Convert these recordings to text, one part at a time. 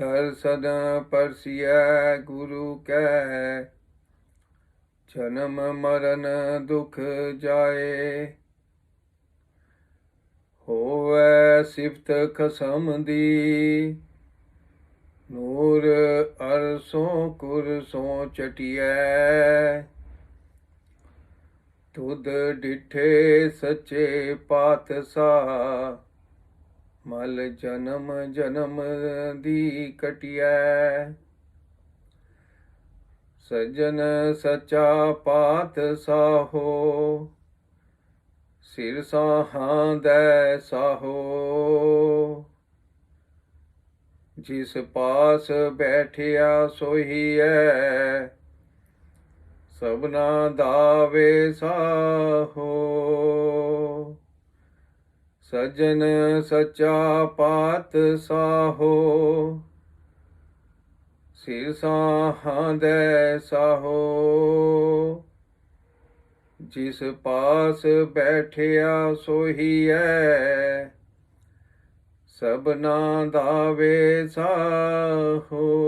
ਥਰ ਸਦਾ ਪਰਸਿਐ ਗੁਰੂ ਕੈ। ਜਨਮ ਮਰਨ ਦੁਖ ਜਾਏ। ਹੋਵੈ ਸਿਫਤ ਖਸਮ ਦੀ। ਨੂਰ ਅਰਸੋਂ ਕੁਰਸੋਂ ਚਟਿਐ। ਤੁਧ ਡਿਠੇ ਸੱਚੇ ਪਾਤਸ਼ਾਹ। ਮਲ ਜਨਮ ਜਨਮ ਦੀ ਕਟਿਐ। ਸਜਨ ਸਚਾ ਪਾਤਸ਼ਾਹੋ ਸਿਰ ਸਾਹਾਂ ਦੇ ਸਾਹੋ। ਜਿਸ ਪਾਸ ਬੈਠਿਆ ਸੋਹੀ ਸੋਹੀਐ, ਸਭਨਾ ਦਾਵੇ ਸਾਹੋ। ਸਜਨ ਸਚਾ ਪਾਤ ਸਾਹੋ, ਸਿਰ ਸਾਹਾਂ ਦੇ ਸਾਹੋ। ਜਿਸ ਪਾਸ ਬੈਠਿਆ ਸੋਹੀ ਸੋਹੀਐ ਸਭਨਾ ਦਾਵੇ ਸਾਹੋ।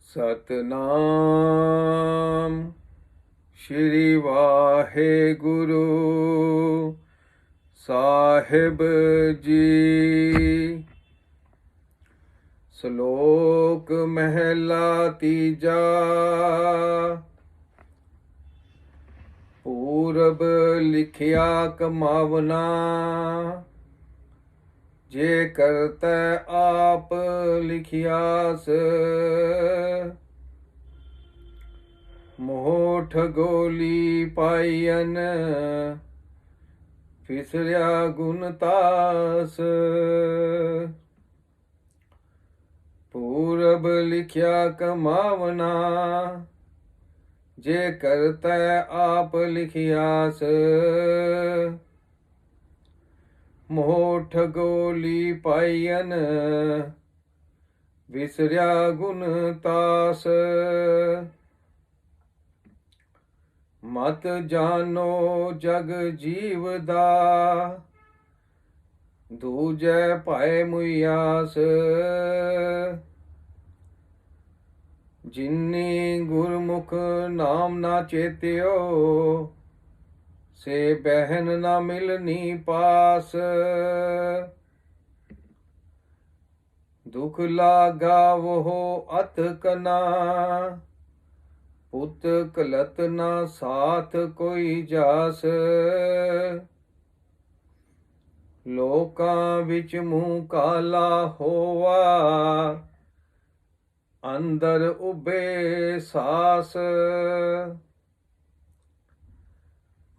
ਸਤਨਾਮ ਸ਼੍ਰੀ ਵਾਹਿਗੁਰੂ ਸਾਹਿਬ ਜੀ। ਸ਼ਲੋਕ ਮਹਿਲਾ ਤੀਜਾ। ਪੂਰਬ ਲਿਖਿਆ ਕਮਾਵਨਾ ਜੇ ਕਰਤੈ ਆਪ ਲਿਖਿਆਸ ਮੋਠ ਗੋਲੀ ਪਾਈਨ ਫਿਸਰਿਆ ਗੁਣ ਤਾਸ। ਪੂਰਬ ਲਿਖਿਆ ਕਮਾਵਨਾ, ਜੇ ਕਰਤੈ ਆਪ ਲਿਖਿਆਸ। ਮੋਠ ਗੋਲੀ ਪਾਈਨ ਵਿਸਰਿਆ ਗੁਣ ਤਾਸ। ਮਤ ਜਾਨੋ ਜਗ ਜੀਵ ਦਾ ਦੂਜੈ ਭਾਏ ਮੁਯਾਸ ਜਿਨੀ ਗੁਰਮੁਖ ਨਾਮ ਨਾ ਚੇਤਿਓ, ਸੇ ਬਹਿਨ ਨਾ ਮਿਲਨੀ ਪਾਸ। ਦੁਖ ਲਾਗਾ ਵੋ ਅਤ ਕਨਾ ਪੁੱਤ ਕਲਤ ਨਾ ਸਾਥ ਕੋਈ ਜਾਸ। ਲੋਕਾਂ ਵਿੱਚ ਮੂੰਹ ਕਾਲਾ ਹੋਵਾ ਅੰਦਰ ਉਬੇ ਸਾਸ।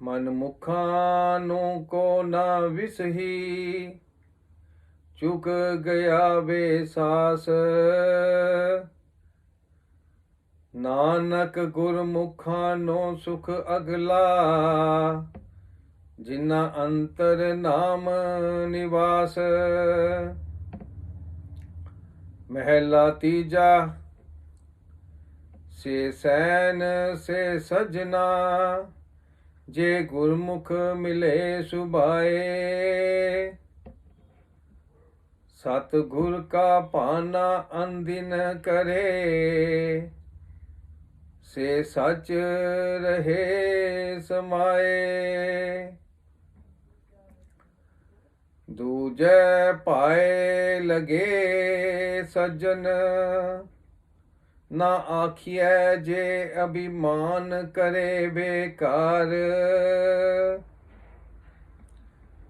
ਮਨ ਮੁਖਾਂ ਨੂੰ ਕੋ ਨਾ ਵਿਸਹੀ ਚੁਕ ਗਿਆ ਵੇ ਸਾਸ। ਨਾਨਕ ਗੁਰਮੁਖਾਂ ਨੂੰ ਸੁਖ ਅਗਲਾ ਜਿਨਾ ਅੰਤਰ ਨਾਮ ਨਿਵਾਸ। ਮਹਿਲਾ ਤੀਜਾ, ਸੇ ਸੈਨ ਸੇ ਸਜਣਾ, ਜੇ ਗੁਰਮੁਖ ਮਿਲੇ ਸੁਭਾਏ। ਸਤ ਗੁਰ ਕਾ ਪਾਨਾ ਅੰਦਿਨ ਕਰੇ ਸੇ ਸੱਚ ਰਹੇ ਸਮਾਏ। ਦੂਜੇ ਪਾਏ ਲਗੇ ਸਜਨ ਨਾ ਆਖੀਐ ਜੇ ਅਭਿਮਾਨ ਕਰੇ ਬੇਕਾਰ।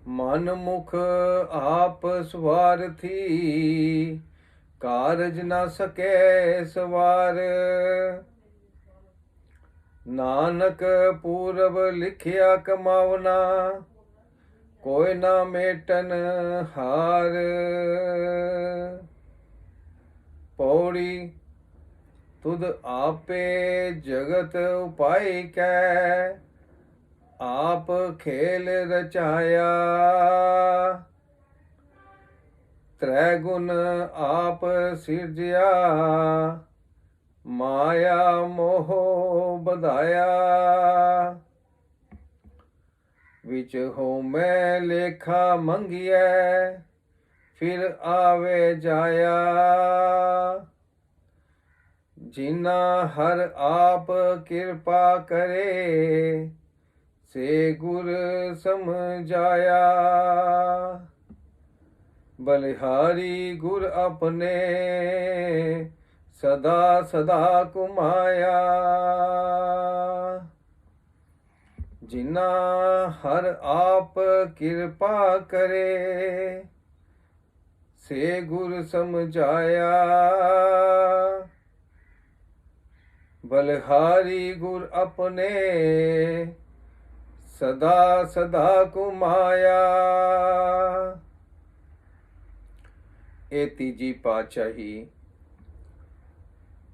ਮਨ ਮੁਖ ਆਪ ਸਵਾਰਥੀ, ਕਾਰਜ ਨਾ ਸਕੇ ਸਵਾਰ। ਨਾਨਕ ਪੂਰਬ ਲਿਖਿਆ ਕਮਾਵਨਾ, ਕੋਈ ਨਾ ਮੇਟਨ ਹਾਰ। ਪੌੜੀ, ਤੁਧ ਆਪੇ ਜਗਤ ਉਪਾਈ ਕੈ, ਆਪ ਖੇਲ ਰਚਾਇਆ। ਤ੍ਰੈ ਗੁਣ ਆਪ ਸਿਰਜਿਆ ਮਾਇਆ ਮੋਹ ਬਧਾਇਆ ਵਿੱਚ ਹੋ ਮੈਂ ਲੇਖਾ ਮੰਗਿਐ, ਫਿਰ ਆਵੇ ਜਾਇਆ। ਜਿਨਾ ਹਰ ਆਪ ਕਿਰਪਾ ਕਰੇ, ਸੇ ਗੁਰ ਸਮਝਾਇਆ। ਬਲਿਹਾਰੀ ਗੁਰ ਆਪਣੇ ਸਦਾ ਸਦਾ ਕੁਮਾਇਆ। ਜਿਨਾ ਹਰ ਆਪ ਕਿਰਪਾ ਕਰੇ, ਸੇ ਗੁਰ ਸਮਝਾਇਆ। ਬਲਹਾਰੀ ਗੁਰ ਆਪਣੇ, ਸਦਾ ਸਦਾ ਕੁਮਾਇਆ। ਇਹ ਤੀਜੀ ਪਾਤਸ਼ਾਹੀ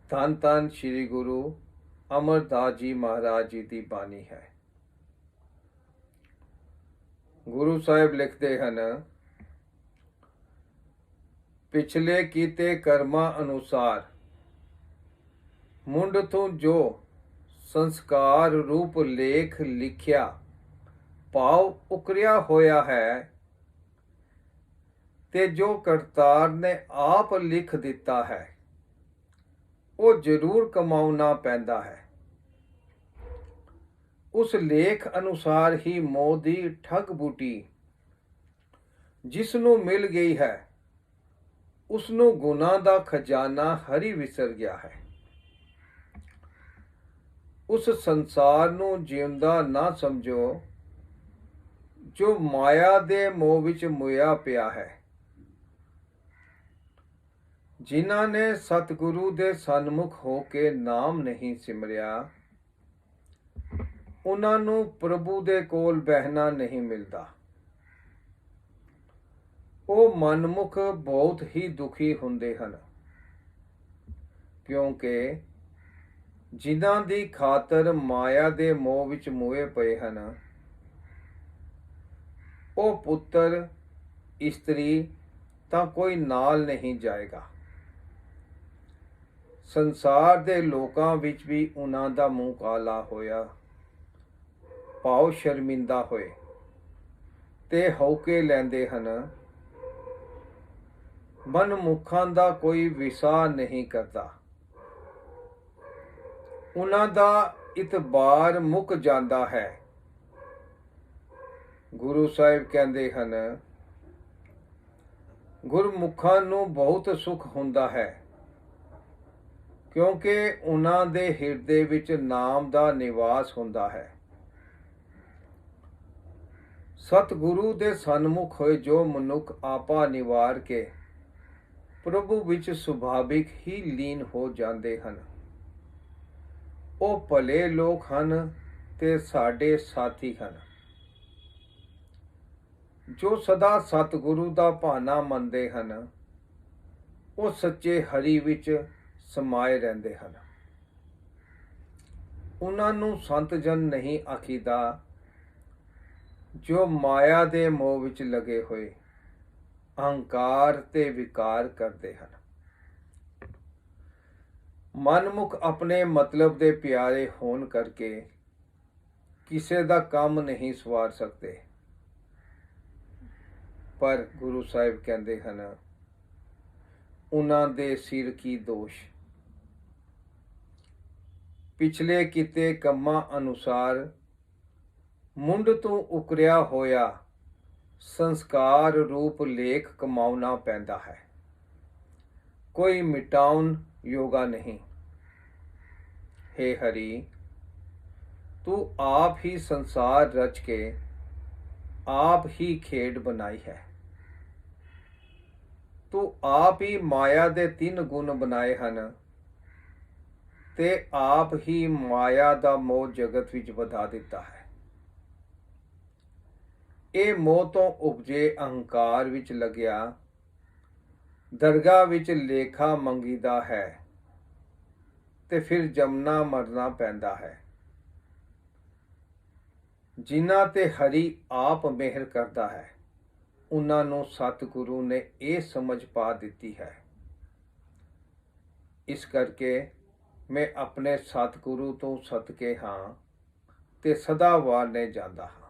ਧੰਨ ਧੰਨ ਸ੍ਰੀ ਗੁਰੂ ਅਮਰਦਾਸ ਜੀ ਮਹਾਰਾਜ ਜੀ ਦੀ ਬਾਣੀ ਹੈ। ਗੁਰੂ ਸਾਹਿਬ ਲਿਖਦੇ ਹਨ, ਪਿਛਲੇ ਕੀਤੇ ਕਰਮਾਂ ਅਨੁਸਾਰ ਮੁੰਡ ਤੋਂ ਜੋ ਸੰਸਕਾਰ ਰੂਪ ਲੇਖ ਲਿਖਿਆ ਭਾਵ ਉਕਰਿਆ ਹੋਇਆ ਹੈ ਤੇ ਜੋ ਕਰਤਾਰ ਨੇ ਆਪ ਲਿਖ ਦਿੱਤਾ ਹੈ। ਉਹ ਜ਼ਰੂਰ ਕਮਾਉਣਾ ਪੈਂਦਾ ਹੈ। ਉਸ ਲੇਖ ਅਨੁਸਾਰ ਹੀ ਮੋਹ ਦੀ ਠੱਗ ਬੂਟੀ ਜਿਸ ਨੂੰ ਮਿਲ ਗਈ ਹੈ ਉਸ ਨੂੰ ਗੁਨਾਹ ਦਾ ਖਜ਼ਾਨਾ ਹਰੀ ਵਿਸਰ ਗਿਆ ਹੈ। ਉਸ ਸੰਸਾਰ ਨੂੰ ਜਿਉਂਦਾ ਨਾ ਸਮਝੋ, ਜੋ ਮਾਇਆ ਦੇ ਮੋਹ ਵਿੱਚ ਮੁਇਆ ਪਿਆ ਹੈ। ਜਿਨ੍ਹਾਂ ਨੇ ਸਤਿਗੁਰੂ ਦੇ ਸਨਮੁਖ ਹੋ ਕੇ ਨਾਮ ਨਹੀਂ ਸਿਮਰਿਆ, ਉਹਨਾਂ ਨੂੰ ਪ੍ਰਭੂ ਦੇ ਕੋਲ ਬਹਿਣਾ ਨਹੀਂ ਮਿਲਦਾ। ਉਹ ਮਨਮੁਖ ਬਹੁਤ ਹੀ ਦੁਖੀ ਹੁੰਦੇ ਹਨ, ਕਿਉਂਕਿ ਜਿਨ੍ਹਾਂ ਦੀ ਖਾਤਰ ਮਾਇਆ ਦੇ ਮੋਹ ਵਿੱਚ ਮੋਏ ਪਏ ਹਨ, ਉਹ ਪੁੱਤਰ, ਇਸਤਰੀ ਤਾਂ ਕੋਈ ਨਾਲ ਨਹੀਂ ਜਾਏਗਾ। ਸੰਸਾਰ ਦੇ ਲੋਕਾਂ ਵਿੱਚ ਵੀ ਉਹਨਾਂ ਦਾ ਮੂੰਹ ਕਾਲਾ ਹੋਇਆ। ਪਾਉ ਸ਼ਰਮਿੰਦਾ ਹੋਏ। ਤੇ ਹੌਕੇ ਲੈਂਦੇ ਹਨ। ਮਨ ਮੁਖਾਂ ਦਾ ਕੋਈ ਵਿਸਾ ਨਹੀਂ ਕਰਦਾ। ਉਹਨਾਂ ਦਾ ਇਤਬਾਰ ਮੁੱਕ ਜਾਂਦਾ ਹੈ। ਗੁਰੂ ਸਾਹਿਬ ਕਹਿੰਦੇ ਹਨ, ਗੁਰਮੁਖਾਂ ਨੂੰ ਬਹੁਤ ਸੁਖ ਹੁੰਦਾ ਹੈ। ਕਿਉਂਕਿ ਉਹਨਾਂ ਦੇ ਹਿਰਦੇ ਵਿੱਚ ਨਾਮ ਦਾ ਨਿਵਾਸ ਹੁੰਦਾ ਹੈ। ਸਤਿਗੁਰੂ ਦੇ ਸਨਮੁਖ ਹੋਏ ਜੋ ਮਨੁੱਖ ਆਪਾ ਨਿਵਾਰ ਕੇ ਪ੍ਰਭੂ ਵਿੱਚ ਸੁਭਾਵਿਕ ਹੀ ਲੀਨ ਹੋ ਜਾਂਦੇ ਹਨ। ਉਹ ਭਲੇ ਲੋਕ ਹਨ ਤੇ ਸਾਡੇ ਸਾਥੀ ਹਨ। ਜੋ ਸਦਾ ਸਤਿਗੁਰੂ ਦਾ ਭਾਣਾ ਮੰਨਦੇ ਹਨ, ਉਹ ਸੱਚੇ ਹਰੀ ਵਿੱਚ ਸਮਾਏ ਰਹਿੰਦੇ ਹਨ। ਉਹਨਾਂ ਨੂੰ ਸੰਤ ਜਨ ਨਹੀਂ ਆਖੀਦਾ ਜੋ ਮਾਇਆ ਦੇ ਮੋਹ ਵਿੱਚ ਲਗੇ ਹੋਏ, ਅਹੰਕਾਰ ਤੇ ਵਿਕਾਰ ਕਰਦੇ ਹਨ। ਮਨਮੁਖ ਆਪਣੇ ਮਤਲਬ ਦੇ ਪਿਆਰੇ ਹੋਣ ਕਰਕੇ ਕਿਸੇ ਦਾ ਕੰਮ ਨਹੀਂ ਸਵਾਰ ਸਕਦੇ। ਪਰ ਗੁਰੂ ਸਾਹਿਬ ਕਹਿੰਦੇ ਹਨ, ਉਹਨਾਂ ਦੇ ਸਿਰ ਕੀ ਦੋਸ਼? ਪਿਛਲੇ ਕੀਤੇ ਕੰਮਾਂ ਅਨੁਸਾਰ ਮੁੰਡ ਤੋਂ ਉਕਰਿਆ ਹੋਇਆ ਸੰਸਕਾਰ ਰੂਪ ਲੇਖ ਕਮਾਉਣਾ ਪੈਂਦਾ ਹੈ। ਕੋਈ ਮਿਟਾਉਣ ਯੋਗਾ ਨਹੀਂ। हे ਹਰੀ, ਤੂੰ ਆਪ ਹੀ ਸੰਸਾਰ ਰਚ ਕੇ ਆਪ ਹੀ ਖੇਡ ਬਣਾਈ ਹੈ। ਤੂੰ ਆਪ ਹੀ ਮਾਇਆ ਦੇ ਤਿੰਨ ਗੁਣ ਬਣਾਏ ਹਨ। ਤੇ ਆਪ ਹੀ ਮਾਇਆ ਦਾ ਮੋਹ ਜਗਤ ਵਿੱਚ ਵਧਾ ਦਿੱਤਾ ਹੈ। ਇਹ ਮੋਹ ਤੋਂ ਉਪਜੇ ਅਹੰਕਾਰ ਵਿੱਚ ਲੱਗਿਆ, ਦਰਗਾਹ ਵਿੱਚ ਲੇਖਾ ਮੰਗੀਦਾ ਹੈ ਤੇ ਫਿਰ ਜਮਨਾ ਮਰਨਾ ਪੈਂਦਾ ਹੈ। ਜਿਨ੍ਹਾਂ ਤੇ ਹਰੀ ਆਪ ਮਿਹਰ ਕਰਦਾ ਹੈ, ਉਹਨਾਂ ਨੂੰ ਸਤਿਗੁਰੂ ਨੇ ਇਹ ਸਮਝ ਪਾ ਦਿੱਤੀ ਹੈ। ਇਸ ਕਰਕੇ ਮੈਂ ਆਪਣੇ ਸਤਿਗੁਰੂ ਤੋਂ ਸਦਕੇ ਹਾਂ ਤੇ ਸਦਾ ਵਾਲੇ ਜਾਂਦਾ ਹਾਂ।